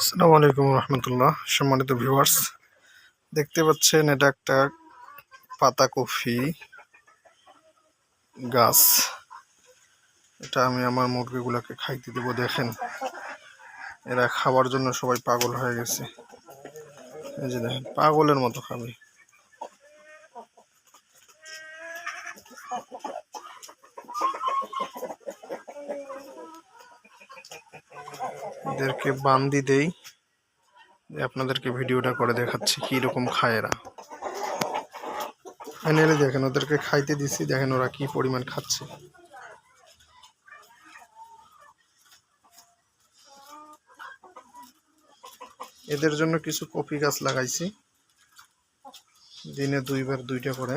আসসালামু আলাইকুম রহমতুল্লাহ, সম্মানিত ভিউয়ার্স দেখতে পাচ্ছেন, এটা একটা পাতাকপি গাছ। এটা আমি আমার মুরগিগুলোকে খাইতে দেবো, দেখেন। এরা খাওয়ার জন্য সবাই পাগল হয়ে গেছে। এই যে দেখেন, পাগলের মতো খাবে। এদেরকে বান্দি দেই আপনাদেরকে ভিডিওটা করে দেখাচ্ছি কি রকম খায় এরা। ফাইনালি দেখেন, ওদেরকে খাইতে দিছি, দেখেন ওরা কি পরিমাণ খাচ্ছে। এদের জন্য কিছু কপি গাছ লাগাইছি। দিনে দুইবার, দুইটা করে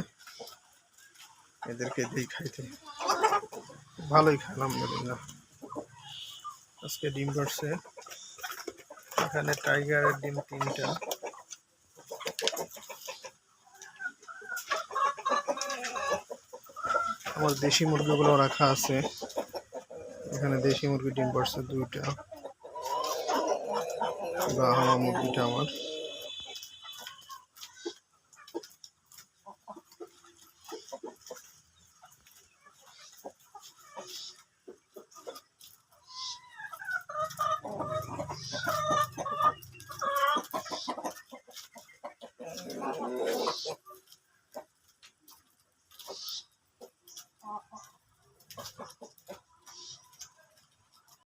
এদেরকে দিই খাইতে। ভালোই খাইলাম আজকে ডিম পাড়ছে এখানে টাইগারের ডিম তিনটা। আমার দেশি মুরগিগুলো রাখা আছে। এখানে দেশি মুরগি ডিম পাড়ছে দুইটা। বা হাওয়া মুরগিটা আমার। Oh, oh.